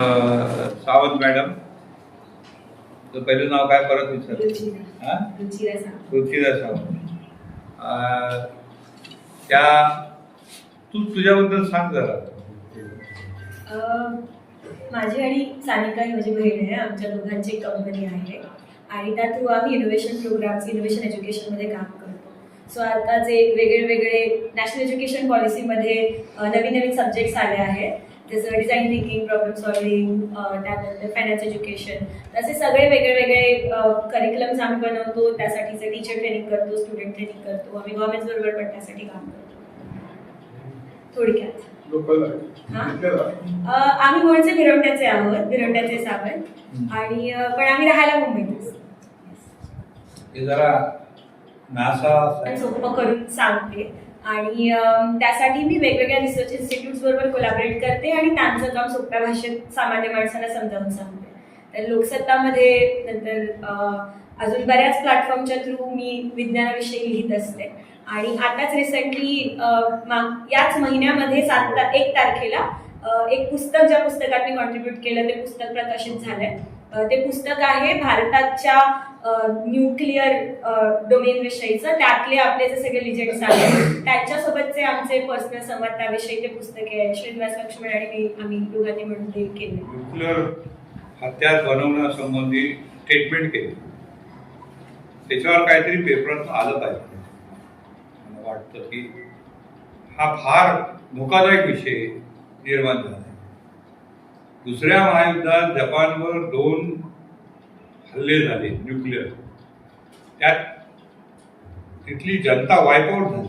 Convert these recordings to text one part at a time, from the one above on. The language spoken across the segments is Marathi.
सावंत मॅडम तर पहिलं नाव काय परत विचार. रुचिरा. सावंत. त्या तू तुझ्याबद्दल सांग जरा. माझी आणि सानिका ही माझी बहीण आहे. आमच्या दोघांची एक कंपनी आहे. आणि त्या थ्रू आम्ही इनोव्हेशन प्रोग्राम्स इनोव्हेशन एज्युकेशनमध्ये काम करतो. सो आता जे वेगळे वेगळे नॅशनल एज्युकेशन पॉलिसीमध्ये नवीन नवीन सब्जेक्ट्स आले आहेत. जसं डिझाईन थिंकिंग प्रॉब्लेम सॉल्विंग त्यानंतर फायनान्स एज्युकेशन असे सगळे वेगळे वेगळे करिक्युलम्स आम्ही बनवतो. त्यासाठीचे टीचर ट्रेनिंग करतो स्टुडंट ट्रेनिंग करतो. आम्ही गव्हर्नमेंट बरोबर पण त्यासाठी काम करतो. थोडक्यात. लोकल हा? आहे अ, आम्ही मूळचे भिरवंड्याचे आहोत. भिरवंड्याचे सावंत आणि पण आम्ही राहायला मुंबईतच हे जरा सोपं करून सांगते. आणि त्यासाठी मी वेगवेगळ्या रिसर्च इन्स्टिट्यूट्स बरोबर कोलॅबरेट करते आणि त्यांचं काम सोप्या भाषेत सामान्य माणसाला समजावून सांगते. तर लोकसत्तामध्ये नंतर अजून बऱ्याच प्लॅटफॉर्मच्या थ्रू मी विज्ञानाविषयी लिहित असते. आणि आताच रिसेंटली याच महिन्यामध्ये सात ता- एक तारखेला एक पुस्तक ज्या पुस्तकात मी कॉन्ट्रीब्युट केलं ते पुस्तक प्रकाशित झालंय. ते पुस्तक आहे भारताच्या न्यूक्लिअर डोमेन विषयीचं. त्यातले आपले जे सगळे लिजेंड्स आहेत त्यांच्यासोबतचे आमचे पर्सनल संवाद त्याविषयी ते पुस्तक आहे. श्रीनिवास लक्ष्मण आणि मी आम्ही दोघांनी मिळून ते केले. न्यूक्लिअर हत्यार बनवण्यासंबंधी स्टेटमेंट केली. त्याच्यावर काहीतरी पेपरात आलं पाहिजे. मला वाटतं की हा फार धोकादायक विषय निर्माण झाला दुसऱ्या महायुद्धात जपानवर दोन हल्ले झाले न्यूक्लिअर त्यात तिथली जनता वाईपआउट झाली.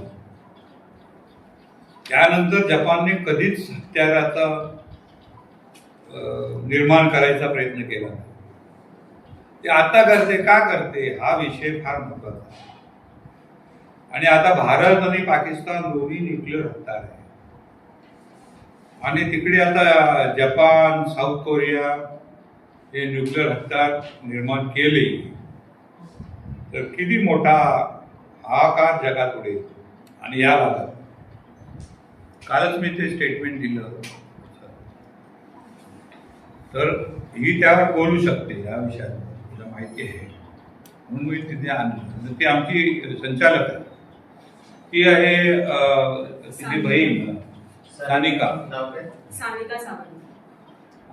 त्यानंतर जपानने कधीच हत्याराचा निर्माण करायचा प्रयत्न केला ते आता करते का करते हा विषय फार महत्त्वाचा आहे. आणि आता भारत आणि पाकिस्तान दोन्ही न्यूक्लिअर हत्यार आहे आणि तिकडे आता जपान साऊथ कोरिया हे न्यूक्लिअर हत्यार निर्माण केले तर किती मोठा हाकार जगात उडेल आणि या भागात? कालच मी ते स्टेटमेंट दिलं. तर ही त्यावर बोलू शकते या विषयात तुला माहिती आहे. म्हणून मी तिथे आणली. ती आमची संचालक आहे. ती आहे तिची बहीण सानिका. सानिका सावंत.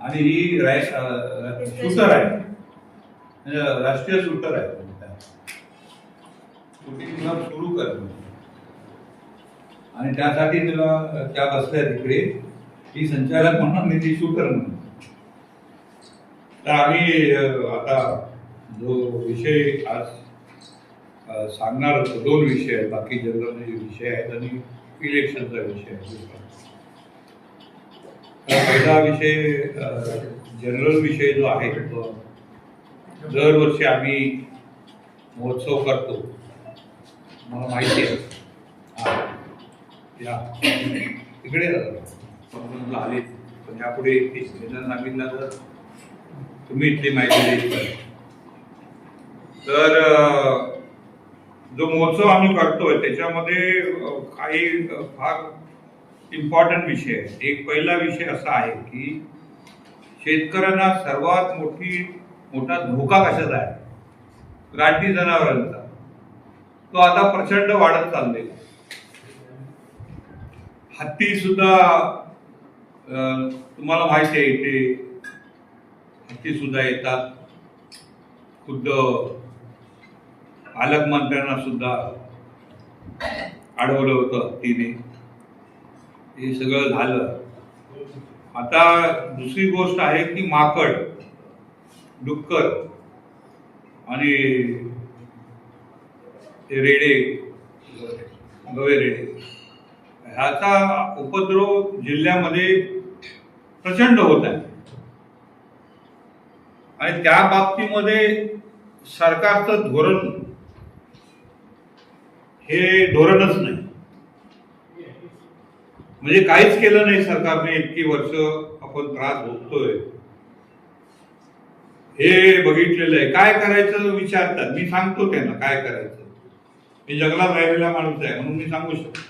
आणि ही राय अं, शूटर आहे. म्हणजे राष्ट्रीय शूटर आहे शूटिंग क्लब सुरू कर आणि त्यासाठी तिला त्या बसल्या तिकडे. ती संचालक म्हणून आणि ती शूटर म्हणून. तर आम्ही आता जो विषय आज सांगणार होतो दोन विषय आहेत. बाकी जनरल विषय आहेत आणि इलेक्शनचा विषय आहे. दुसरा. विषय जनरल विषय जो आहे तो दरवर्षी आम्ही महोत्सव करतो. मला माहिती आहे. या. तिकडे समजून आले. पण यापुढे येतील निदान सांगितलं तर तुम्ही इथली माहिती द्यायची तर जो महोत्सव आम्ही करतोय त्याच्यामध्ये काही फार इम्पॉर्टंट विषय आहे. एक पहिला विषय असा आहे की शेतकऱ्यांना सर्वात मोठी मोठा धोका कशाचा आहे? रानटी जनावरांचा. तो आता प्रचंड वाढत चाललेला हत्ती सुद्धा तुम्हाला माहिती आहे इथे हत्ती सुद्धा येतात. खुद्द पालकमंत्र्यांना सुद्धा अडवलं होतं हत्तीने. हे सगळं झालं. आता दुसरी गोष्ट आहे की माकड डुक्कर आणि रेडे गवे रेडे. ह्याचा उपद्रव जिल्ह्यामध्ये प्रचंड होत आहे. आणि त्या बाबतीमध्ये सरकारचं धोरण हे धोरणच नाही. म्हणजे काहीच केलं नाही सरकारने इतकी वर्ष आपण त्रास भोगतोय. हे बघितलेलं आहे. काय करायचं विचारतात. मी सांगतो त्यांना काय करायचं. मी जंगलात राहिलेला माणूस आहे म्हणून मी सांगू शकतो.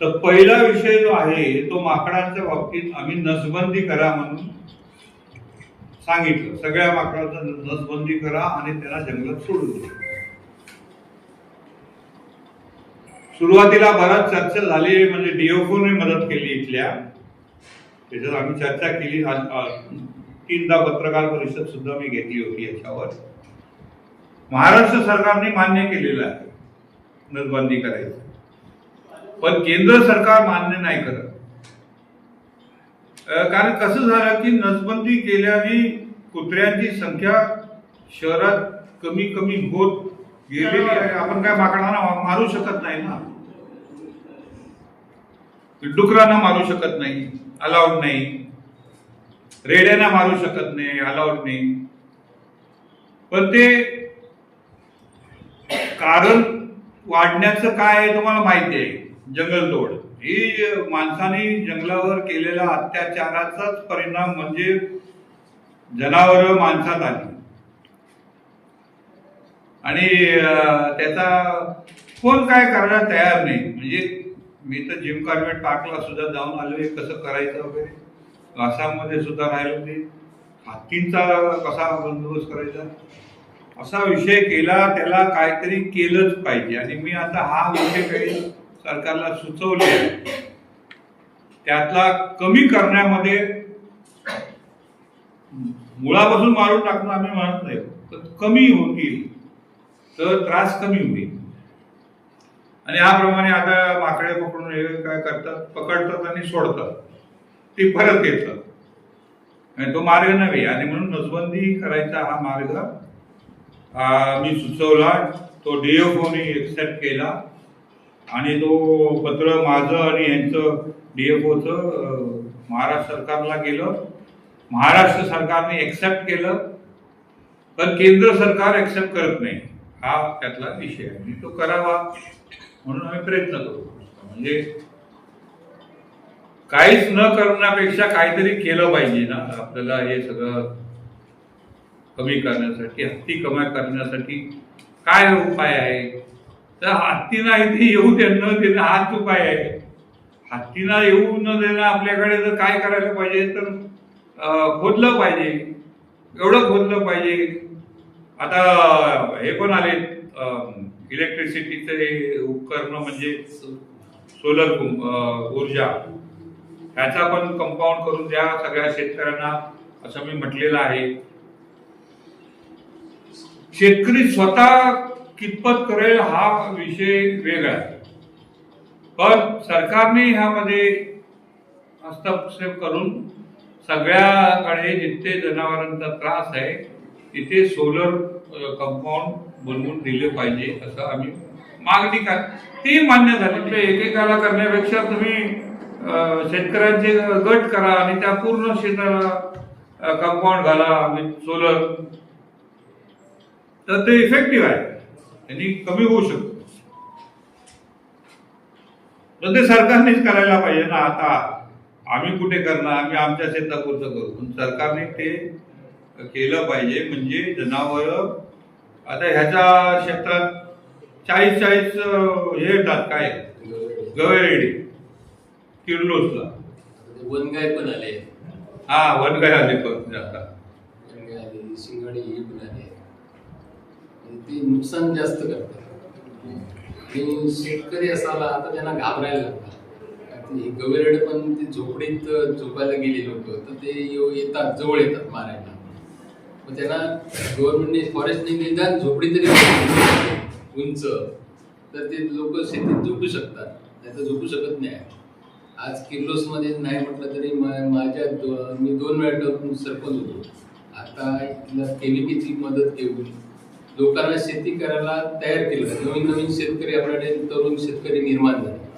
तर पहिला विषय जो आहे तो माकडांच्या बाबतीत आम्ही नसबंदी करा म्हणून सांगितलं. सगळ्या माकडांचं नसबंदी करा आणि त्यांना जंगलात सोडून द्या. सुरुवातीला बराच चर्चा झाली म्हणजे डीएफओने मदत केली इथल्या. त्याच्यात आम्ही चर्चा केली. आज- तीनदा पत्रकार परिषद सुद्धा मी घेतली होती याच्यावर. महाराष्ट्र सरकारने मान्य केलेलं आहे. नसबंदी करायची. पण केंद्र सरकार मान्य नाही करत. कारण कसं झालं की नसबंदी केल्याने कुत्र्यांची संख्या शहरात कमी कमी होत गेलेली आहे. आपण काय माकडांना मारू शकत नाही ना? डुकरांना मारू शकत नाही अलाउड नाही. रेड्यांना मारू शकत नाही अलाउड नाही. पण ते कारण वाढण्याचं काय आहे तुम्हाला माहिती आहे? जंगलतोड ही माणसाने जंगलावर केलेल्या अत्याचाराचाच परिणाम म्हणजे जनावर माणसात आली. आणि त्याचा कोण काय करायला तयार नाही. म्हणजे मी तर जिम कार्बेट पार्कला सुद्धा जाऊन आलोय कसं करायचं वगैरे? आसाममध्ये सुद्धा राहिलो ते हत्तींचा कसा बंदोबस्त करायचा? असा विषय केला त्याला काहीतरी केलंच पाहिजे. आणि मी आता हा विषय काही सरकारला सुचवले त्यातला कमी करण्यामध्ये मुळापासून मारून टाकणं आम्ही म्हणत नाही. तर कमी होतील तर त्रास कमी होईल. आणि ह्याप्रमाणे आता माकडे पकडून हे काय करतात पकडतात आणि सोडतात. ते परत येतात. आणि तो मार्ग नव्हे. आणि म्हणून नसबंदी करायचा हा मार्ग मी सुचवला तो डीएफओने एक्सेप्ट केला. आणि तो पत्र माझं आणि यांचं डीएफओचं महाराष्ट्र सरकारला गेलं. महाराष्ट्र सरकारने एक्सेप्ट केलं. पण केंद्र सरकार एक्सेप्ट करत नाही. हा त्यातला विषय आहे. तो करावा. म्हणून आम्ही प्रयत्न करू. म्हणजे काहीच न करण्यापेक्षा काहीतरी केलं पाहिजे ना. आपल्याला हे सगळं कमी करण्यासाठी हत्ती कमाई करण्यासाठी काय उपाय आहे? तर हत्तीना इथे येऊ दे न देणं हाच उपाय आहे. हत्तीना येऊ न देणं आपल्याकडे जर काय करायला पाहिजे तर खोदलं पाहिजे. एवढं खोदलं पाहिजे. आता हे पण आले इलेक्ट्रिसिटीचे उपकरण म्हणजे सोलर ऊर्जा. ह्याचा पण कंपाऊंड करून द्या सगळ्या शेतकऱ्यांना असं मी म्हटलेलं आहे. शेतकरी स्वतः कितपत करेल हा विषय वेगळा आहे. पण सरकारने ह्यामध्ये हस्तक्षेप करून सगळ्याकडे जिथे जनावरांचा त्रास आहे तिथे सोलर कंपाऊंड बनवून दिले पाहिजे असं आम्ही मागणी काय ते मान्य झाली. म्हणजे एकेकाला करण्यापेक्षा तुम्ही शेतकऱ्यांचे गट करा आणि त्या पूर्ण शेताला कंपाऊंड घाला म्हणजे सोलर तर ते इफेक्टिव्ह आहे. त्यांनी कमी होऊ शकतो. तर ते सरकारनेच करायला पाहिजे ना आता आम्ही कुठे करणार आम्ही आमच्या शेतापुरतं करू. पण सरकारने ते केलं पाहिजे म्हणजे जनावर आता ह्याच्या क्षेत्रात चाळीस चाळीस हे येतात काय? गवेरेडी किर्लोसला. ते वनगाय पण आले. हा वनगाय आले पण आता. वनगाय आले शिंगाडी हे पण आले. ते नुकसान जास्त करतात. आणि शेतकरी असाला आता त्यांना घाबरायला लागतात. गवेरेड पण ते झोपडीत झोपायला गेले लोक तर ते येतात जवळ येतात मारायला. मग त्यांना गव्हर्नमेंटने फॉरेस्टने निदान झोपडी तरी उंच. तर ते लोक शेतीत झोपू शकतात. नाही तर झोपू शकत नाही. आज किर्लोसमध्ये नाही म्हटलं तरी मा- माझ्या दो- मी दोन वेळा टर्म सरपंच होतो. आता केमिकीची मदत घेऊन लोकांना शेती करायला तयार केलं. नवीन नवीन शेतकरी आपल्याकडे तरुण शेतकरी निर्माण झाले.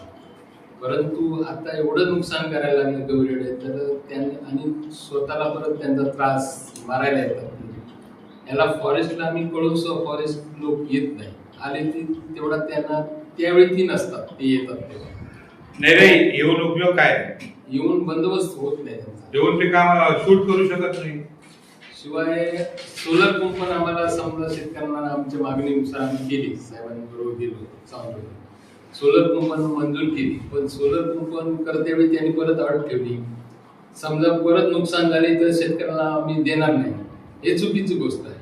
परंतु आता एवढं नुकसान करायला लागलं गवरेडे तर त्यांनी आणि स्वतःला परत त्यांचा त्रास मारायला येतात. याला फॉरेस्टला आम्ही कळून फॉरेस्ट लोक येत नाही. आले ती तेवढा त्यांना त्यावेळी ती नसतात ते येतात तेव्हा. नाही नाही येऊन उपयोग काय? येऊन बंदोबस्त होत नाही त्यांचा. येऊन ते काम शूट करू शकत नाही. शिवाय सोलर पंप पण आम्हाला समजा शेतकऱ्यांना आमच्या मागणीनुसार आम्ही केली. साहेबांबरोबर गेलो सांगलो सोलर कुंपण मंजूर केली. पण सोलर कुंपण करतेवेळी त्यांनी परत अट ठेवली. समजा परत नुकसान झाले तर शेतकऱ्याला आम्ही देणार नाही. हे चुकीची गोष्ट आहे.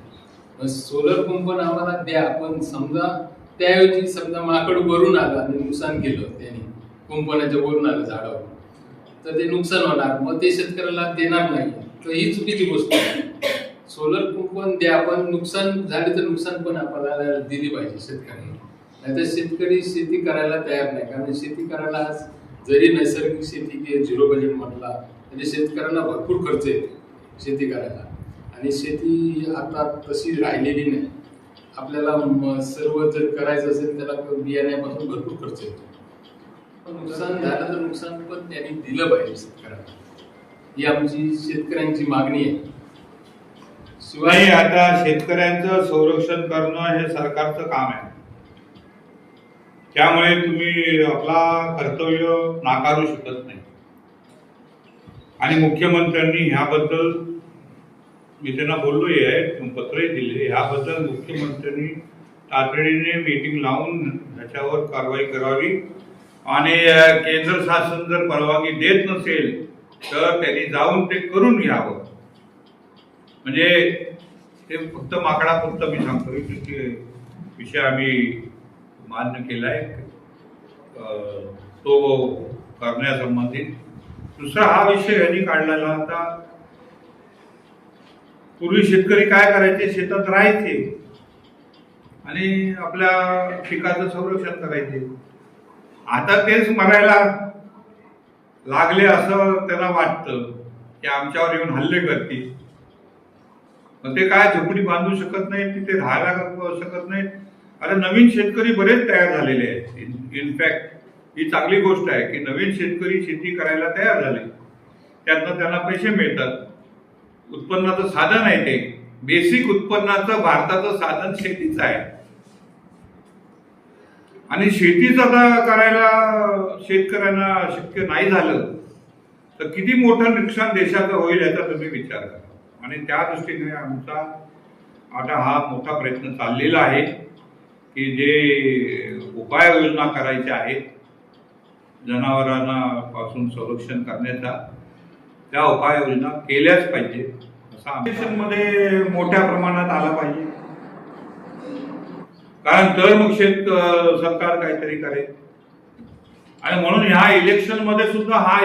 सोलर पंप आम्हाला द्या. पण समजा त्याऐवजी समजा माकड वरून आला आणि नुकसान केलं त्यांनी कुंपणाच्या वरून आलं झाडावर. तर ते नुकसान होणार. मग ते शेतकऱ्याला देणार नाही. तर ही चुकीची गोष्ट आहे. सोलर कुंपण द्या पण नुकसान झाले तर नुकसान पण आपल्याला दिली पाहिजे शेतकऱ्यांना. नाहीतर शेतकरी शेती करायला तयार नाही. कारण शेती करायला आज जरी नैसर्गिक शेती किंवा झिरो बजेट म्हटला तरी शेतकऱ्यांना भरपूर खर्च येतो शेती करायला. आणि शेती आता तशी राहिलेली नाही. आपल्याला म- सर्व जर करायचं असेल त्याला बियाण्यापासून भरपूर खर्च येतो. पण नुकसान झालं तर नुकसान पण त्यांनी दिलं पाहिजे शेतकऱ्यांना. ही आमची शेतकऱ्यांची मागणी आहे. नाही शिवाय आता शेतकऱ्यांचं संरक्षण करणं हे सरकारचं काम आहे. त्यामुळे तुम्ही आपला कर्तव्य नाकारू शकत नाही. आणि मुख्यमंत्र्यांनी ह्याबद्दल मी त्यांना बोललोही आहे पत्रही दिले ह्याबद्दल मुख्यमंत्र्यांनी तातडीने मीटिंग लावून ह्याच्यावर कारवाई करावी. आणि केंद्र शासन जर परवानगी देत नसेल तर त्यांनी जाऊन ते करून घ्यावं म्हणजे ते फक्त माकडा फक्त मी सांगतो. ते विषय आम्ही मान्य केलाय तो करण्यासंबंधित दुसरा हा विषय यांनी काढलेला आता पूर्वी शेतकरी काय करायचे? शेतात राहायचे. आणि आपल्या पिकाचं संरक्षण करायचे. आता तेच मरायला लागले असं त्यांना वाटतं की आमच्यावर येऊन हल्ले करतील. मग ते काय झोपडी बांधू शकत नाहीत तिथे राहायला शकत नाहीत. आता नवीन शेतकरी बरेच तयार झालेले आहेत. इनफॅक्ट ही चांगली गोष्ट आहे की नवीन शेतकरी शेती करायला तयार झाले. त्यातनं त्यांना पैसे मिळतात. उत्पन्नाचं साधन आहे ते. बेसिक उत्पन्नाचं भारताचं साधन शेतीच आहे. आणि शेतीच आता करायला शेतकऱ्यांना शक्य नाही झालं तर किती मोठं नुकसान देशाचं होईल याचा तुम्ही विचार करा. आणि त्या दृष्टीने आमचा आता हा मोठा प्रयत्न चाललेला आहे की जे उपाययोजना करायच्या आहेत जनावरांना पासून संरक्षण करण्याचा त्या उपाययोजना केल्याच पाहिजे असं मध्ये मोठ्या प्रमाणात आला पाहिजे. कारण तर मग शेत सरकार काहीतरी करेल. आणि म्हणून ह्या इलेक्शनमध्ये सुद्धा हा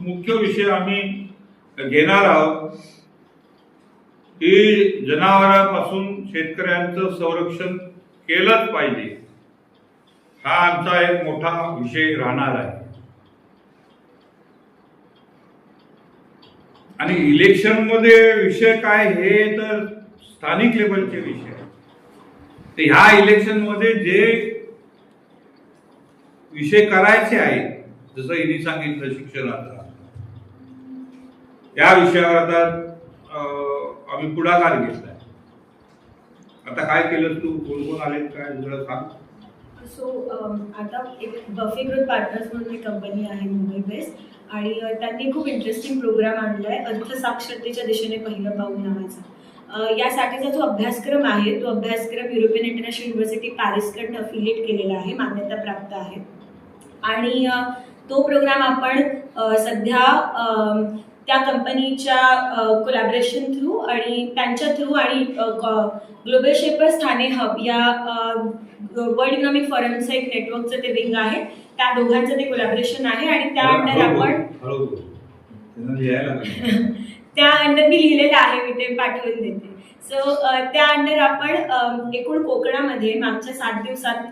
मुख्य विषय आम्ही घेणार आहोत की जनावरांपासून शेतकऱ्यांचं संरक्षण केलंच पाहिजे. हा आमचा एक मोठा विषय राहणार आहे. आणि इलेक्शनमध्ये विषय काय हे तर स्थानिक लेवलचे विषय. तर ह्या इलेक्शनमध्ये जे विषय करायचे आहेत जसं हिने सांगितलं शिक्षणाचा. त्या विषयावर आता आम्ही पुढाकार घेतलाय. आता काय केलं तू? कोण कोण आले काय? जरा सांग. सो आता एक बफे ग्रुप पार्टनर्स म्हणून एक कंपनी आहे मुंबई बेस्ड आणि त्यांनी खूप इंटरेस्टिंग प्रोग्राम आणला आहे अर्थसाक्षरतेच्या दिशेने पहिलं पाऊल नावाचा यासाठीचा जो अभ्यासक्रम आहे तो अभ्यासक्रम युरोपियन इंटरनॅशनल युनिव्हर्सिटी पॅरिसकडनं अफिलिएट केलेला आहे मान्यता प्राप्त आहे. आणि तो प्रोग्राम आपण सध्या त्या कंपनीच्या कोलॅबरेशन थ्रू आणि त्यांच्या थ्रू आणि ग्लोबल शेपर्स ठाणे हब या वर्ल्ड इकॉनॉमिक फॉरमचं एक नेटवर्कचं ते विंग आहे. त्या दोघांचं ते कोलॅबरेशन आहे आणि त्या अंडर आपण. त्या अंडर मी लिहिलेलं आहे मी ते पाठवून देते. सो त्या अंडर आपण एकूण कोकणामध्ये मागच्या सात दिवसात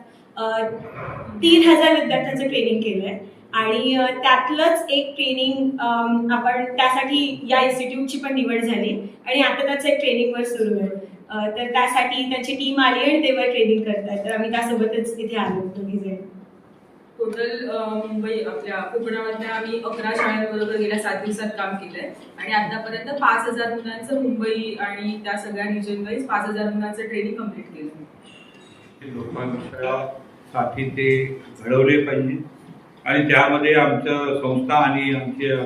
तीन हजार विद्यार्थ्यांचं ट्रेनिंग केलं आहे आणि त्यातलंच एक ट्रेनिंग आपण त्यासाठी या इन्स्टिट्यूटची पण निवड झाली आणि आता त्याचं एक ट्रेनिंगवर सुरू आहे. तर त्यासाठी त्यांची टीम आली आणि ते वर ट्रेनिंग करतात तर आम्ही त्यासोबतच इथे आलो दोघी जण. टोटल मुंबई आपल्या कोकणामधल्या आम्ही अकरा शाळांबरोबर गेल्या सात दिवसात काम केलंय. आणि आतापर्यंत पाच हजार मुलांचं मुंबई आणि त्या सगळ्या रिजन वाईज पाच हजार मुलांचं ट्रेनिंग कंप्लीट केलं लोकांसाठी ते घडवले पाहिजे. आणि त्यामध्ये आमच्या संस्था आणि आमचे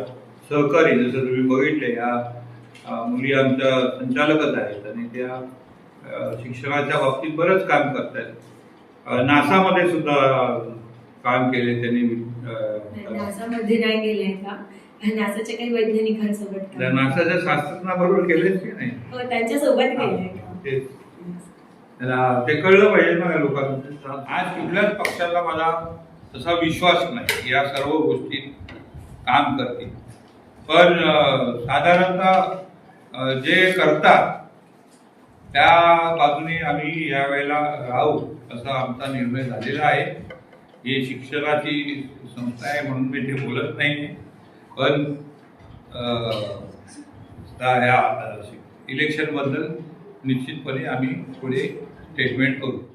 सहकारी जसं तुम्ही बघितले या मुली आमच्या संचालकच आहेत आणि त्या शिक्षणाच्या बाबतीत बरंच काम करत आहेत नासामध्ये सुद्धा काम केले त्यांनी नासामध्ये नाही गेले का नासाचे काही वैज्ञानिक सोबत त्या नासाच्या शास्त्रज्ञाबरोबर केलेच की नाही? हो त्यांच्यासोबत गेले तेच. त्याला ते कळलं पाहिजे ना लोकांना आज कुठल्याच पक्षाला मला तसा विश्वास नाही. या सर्व गोष्टी काम करतील. पण साधारणतः जे करतात त्या बाजूने आम्ही यावेळेला राहू असा आमचा निर्णय झालेला आहे. ही शिक्षणाची संस्था आहे म्हणून मी ते बोलत नाही. पण त्या- या इलेक्शनबद्दल निश्चितपणे आम्ही पुढे स्टेटमेंट करू.